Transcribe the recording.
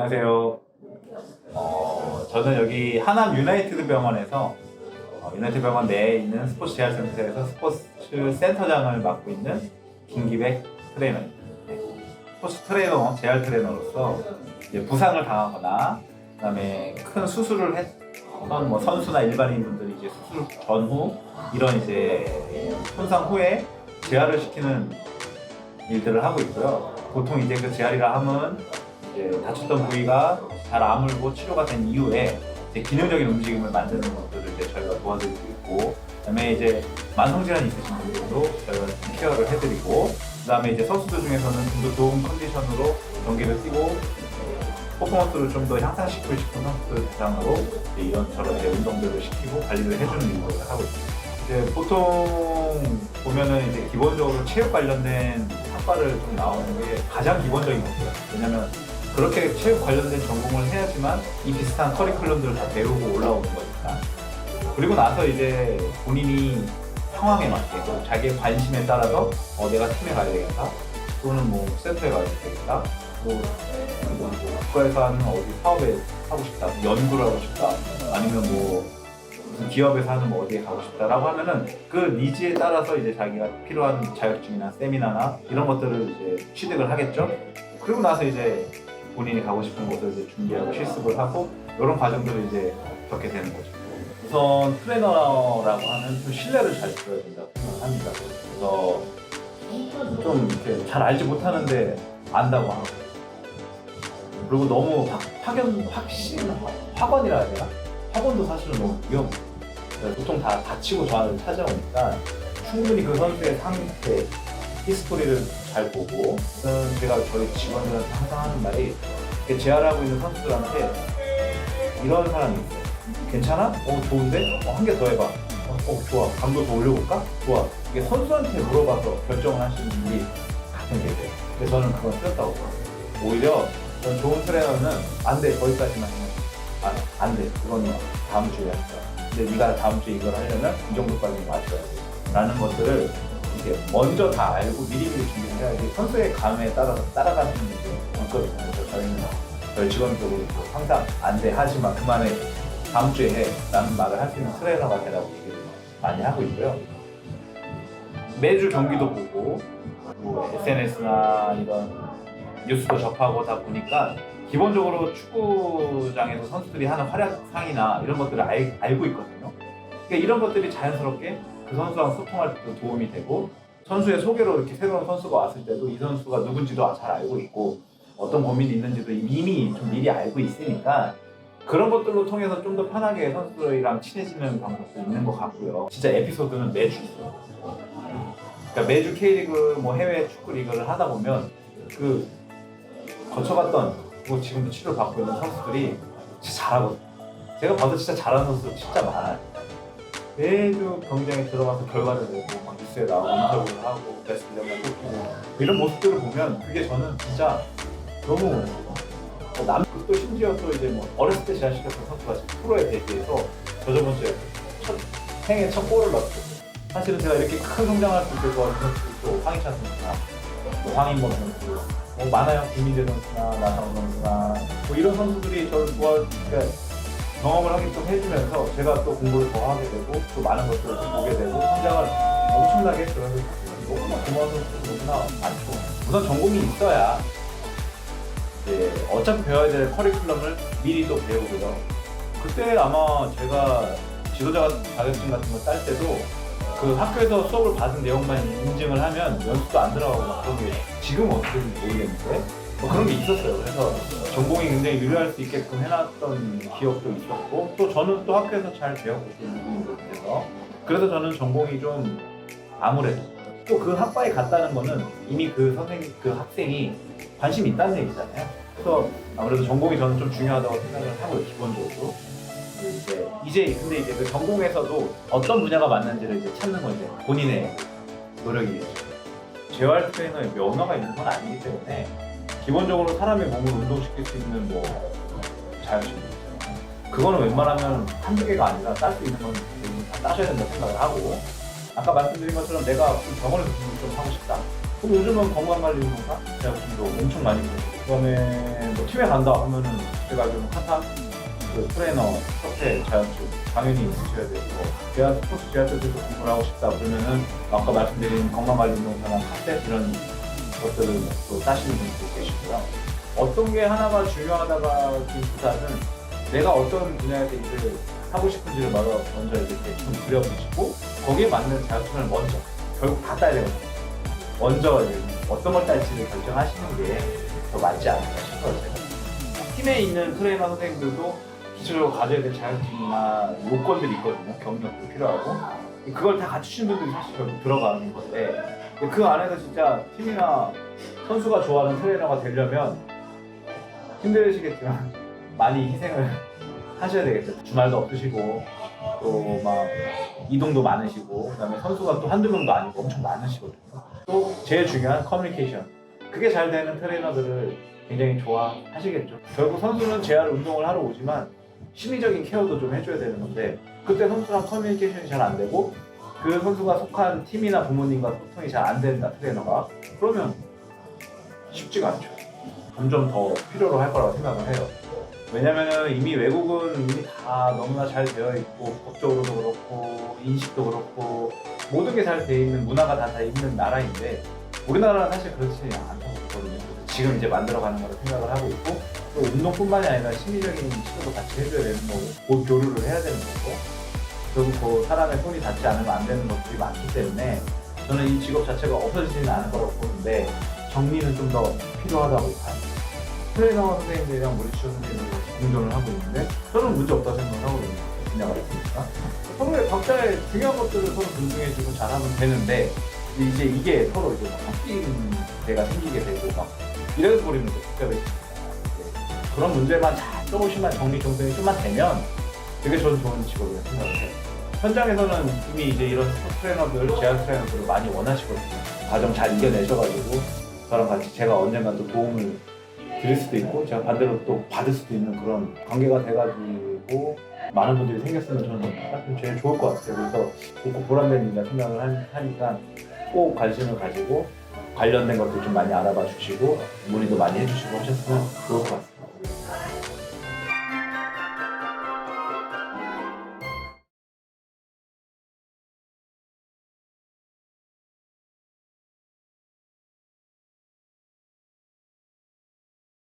안녕하세요. 어, 저는 여기 하남 유나이티드 병원에서 어, 유나이티드 병원 내에 있는 스포츠 재활센터에서 스포츠 센터장을 맡고 있는 김기백 트레이너입니다. 네. 스포츠 트레이너, 재활 트레이너로서 이제 부상을 당하거나 그다음에 큰 수술을 했던 뭐 선수나 일반인 분들이 이제 수술 전후 이런 이제 손상 후에 재활을 시키는 일들을 하고 있고요. 보통 이제 그 재활이라 함은 이제 다쳤던 부위가 잘 아물고 치료가 된 이후에 이제 기능적인 움직임을 만드는 것들을 이제 저희가 도와드리고 있고 그다음에 이제 만성 질환 있으신 분들도 저희가 좀 케어를 해드리고 그다음에 이제 선수들 중에서는 좀 더 좋은 컨디션으로 경기를 뛰고 퍼포먼스를 좀 더 향상시키고 싶은 선수들 대상으로 이제 이런저런 이제 운동들을 시키고 관리를 해주는 일을 하고 있습니다. 이제 보통 보면은 이제 기본적으로 체육 관련된 학과를 좀 나오는 게 가장 기본적인 거고요. 왜냐면 그렇게 체육 관련된 전공을 해야지만 이 비슷한 커리큘럼들을 다 배우고 올라오는 거니까. 그리고 나서 이제 본인이 상황에 맞게 또 자기의 관심에 따라서 어 내가 팀에 가야 되겠다 또는 뭐 센터에 가야 되겠다 뭐, 뭐 국가에서 하는 어디 사업에 하고 싶다 뭐 연구를 하고 싶다 아니면 뭐 기업에서 하는 뭐 어디에 가고 싶다라고 하면은 그 니즈에 따라서 이제 자기가 필요한 자격증이나 세미나나 이런 것들을 이제 취득을 하겠죠. 그리고 나서 이제 본인이 가고 싶은 곳을 이제 준비하고 실습을 하고 이런 과정들을 이제 겪게 되는 거죠. 우선 트레이너라고 하는 좀 신뢰를 잘 줘야 된다고 생각을 합니다. 그래서 좀 이렇게 잘 알지 못하는데 안다고 하고 그리고 너무 확, 확연 확신 학원이라 해야 되나? 학원도 사실은 너무 위험해. 요 보통 다 다치고 저한테 찾아오니까 충분히 그 선수의 상태, 히스토리를 잘 보고 저는 제가 저희 직원들한테 항상 하는 말이 이렇게 재활하고 있는 선수들한테 이런 사람이 있어요. 괜찮아? 어 좋은데? 어, 한 개 더 해봐. 어, 어, 좋아. 강도 더 올려볼까? 좋아. 이게 선수한테 물어봐서 결정을 하시는 분들이 가끔 계세요. 근데 저는 그건 틀렸다고 봐요. 오히려 전 좋은 트레이너는 안 돼. 거기까지만 해. 아, 안 돼. 그거는 다음 주에 하자. 근데 네가 다음 주에 이걸 하려면 이 정도까지 맞춰야 돼. 라는 것들을 이제 먼저 다 알고 미리미리 준비를 해야지 선수의 감에 따라서 따라가는 분들이 있거든요. 그래서 저희는 저희 직원들도 항상 안 돼. 하지 마. 그만해. 다음 주에 해. 라는 말을 할 수 있는 트레이너가 되라고 얘기를 많이 하고 있고요. 매주 경기도 보고 뭐 SNS나 이런 뉴스도 접하고 다 보니까 기본적으로 축구장에서 선수들이 하는 활약상이나 이런 것들을 알, 알고 있거든요. 그러니까 이런 것들이 자연스럽게 그 선수랑 소통할 때도 도움이 되고 선수의 소개로 이렇게 새로운 선수가 왔을 때도 이 선수가 누군지도 잘 알고 있고 어떤 고민이 있는지도 이미 좀 미리 알고 있으니까 그런 것들로 통해서 좀 더 편하게 선수들이랑 친해지는 방법도 있는 것 같고요. 진짜 에피소드는 매주 있어요. 그러니까 매주 K리그 뭐 해외 축구 리그를 하다 보면 그 거쳐갔던 그리고 지금도 치료를 받고 있는 선수들이 진짜 잘하거든요. 제가 봐도 진짜 잘하는 선수들 진짜 많아요. 매주 경기장에 들어가서 결과를 내고 막 뉴스에 나오고 인터뷰를 하고 베스트 레벨 뽑고 이런 모습들을 보면 그게 저는 진짜 너무 어, 남, 또 심지어 또 이제 뭐 어렸을 때 제안시켰던 선수가 지금 프로에 데뷔해서 저 저번 주에 첫, 생애 첫 골을 넣었어요. 사실은 제가 이렇게 큰 성장할 수 있을 것 같은 선수들 또 황희찬 선수나 또 황인범 선수 뭐 많아요. 김민재 선수나 나상호 선수나 뭐 이런 선수들이 저를 그러니까 경험을 하게끔 해주면서 제가 또 공부를 더 하게 되고 또 많은 것들을 또 보게 되고 성장을 엄청나게 그러면서 너무나 선수들이 너무나 많죠. 우선 전공이 있어야 이제 어차피 배워야 될 커리큘럼을 미리 또 배우고요. 그때 아마 제가 지도자 자격증 같은 거 딸 때도 그 학교에서 수업을 받은 내용만 인증을 하면 연습도 안 들어가고 막 그런 게 지금은 어떻게 모르겠는데 뭐 그런 게 있었어요. 그래서 전공이 굉장히 유리할 수 있게끔 해놨던 기억도 있었고 또 저는 또 학교에서 잘 배웠고 그래서 그래서 저는 전공이 좀 아무래도 또 그 학과에 갔다는 거는 이미 그 선생님 그 학생이 관심이 있다는 얘기잖아요. 그래서 아무래도 전공이 저는 좀 중요하다고 생각을 하고요 기본적으로. 이제 이제 근데 이제 그 전공에서도 어떤 분야가 맞는지를 이제 찾는 건 이제 본인의 노력이겠죠. 재활 트레이너의 면허가 있는 건 아니기 때문에 기본적으로 사람의 몸을 운동시킬 수 있는 뭐 자율신경 그거는 웬만하면 한두 개가 아니라 딸 수 있는 건 대부분 다 따셔야 된다고 생각을 하고. 아까 말씀드린 것처럼 내가 좀 병원에서 좀 하고 싶다. 그럼 요즘은 건강관리 운동사 제가 지금도 엄청 많이 보고 그다음에 뭐 팀에 간다 하면은 제가 좀 핫한 그 트레이너 협회 자연축 당연히 있으셔야 되고 제가 스포츠 제약들도 공부를 하고 싶다 그러면은 아까 말씀드린 건강관리 운동사나 카페 이런 것들을 또 따시는 분들도 계시고요. 어떤 게 하나가 중요하다가 기보다는 내가 어떤 분야에서 일을 하고 싶은지를 먼저 먼저 이렇게 좀 그려보시고 거기에 맞는 자격증을 먼저 결국 다 따야 되거든요. 먼저 어떤 걸 딸지를 결정하시는 게 더 맞지 않을까 싶어요. 팀에 있는 트레이너 선생님들도 기초적으로 가져야 될 자격증이나 요건들이 있거든요. 경력도 필요하고 그걸 다 갖추신 분들이 사실 결국 들어가는 건데 그 안에서 진짜 팀이나 선수가 좋아하는 트레이너가 되려면 힘드시겠지만 많이 희생을 하셔야 되겠죠. 주말도 없으시고 또 막 이동도 많으시고 그다음에 선수가 또 한두 명도 아니고 엄청 많으시거든요. 또 제일 중요한 커뮤니케이션. 그게 잘 되는 트레이너들을 굉장히 좋아하시겠죠. 결국 선수는 재활 운동을 하러 오지만 심리적인 케어도 좀 해줘야 되는 건데 그때 선수랑 커뮤니케이션이 잘 안 되고 그 선수가 속한 팀이나 부모님과 소통이 잘 안 된다 트레이너가 그러면 쉽지가 않죠. 점점 더 필요로 할 거라고 생각을 해요. 왜냐면은 이미 외국은 이미 다 너무나 잘 되어 있고 법적으로도 그렇고 인식도 그렇고 모든 게잘 되어 있는 문화가 다다 있는 나라인데 우리나라는 사실 그렇지 않다고 보거든요. 지금 이제 만들어가는 거라 생각을 하고 있고 또 운동뿐만이 아니라 심리적인 치료도 같이 해줘야 되는 거고 그 교류를 해야 되는 거고 결국 그 사람의 손이 닿지 않으면 안 되는 것들이 많기 때문에 저는 이 직업 자체가 없어지지는 않을 거라고 보는데 정리는 좀 더 필요하다고 봐요. 트레이너 선생님들이랑 물리치료 선생님들이랑 공존을 하고 있는데 저는 문제 없다고 생각을 하거든요. 분야가 있으니까. 서로의 각자의 중요한 것들을 서로 존중해주고 잘하면 되는데 이제 이게 서로 이제 막 섞이는 데가 생기게 되고 막 이래서 버리는 거 복잡해집니다. 네. 그런 문제만 잘 조금씩만 정리 정돈이 좀만 되면 되게 저는 좋은 직업이라고 생각을 해요. 현장에서는 이미 이제 이런 스포츠 트레이너들, 제약 트레이너들을 많이 원하시거든요. 과정 잘 이겨내셔가지고 저랑 같이 제가 언젠가 또 도움을 드릴 수도 있고 제가 반대로 또 받을 수도 있는 그런 관계가 돼가지고 많은 분들이 생겼으면 저는 제일 좋을 것 같아요. 그래서 좋고 보람된 일이라 생각을 하- 하니까 꼭 관심을 가지고 관련된 것들 좀 많이 알아봐 주시고 문의도 많이 해주시고 하셨으면 좋을 것 같습니다.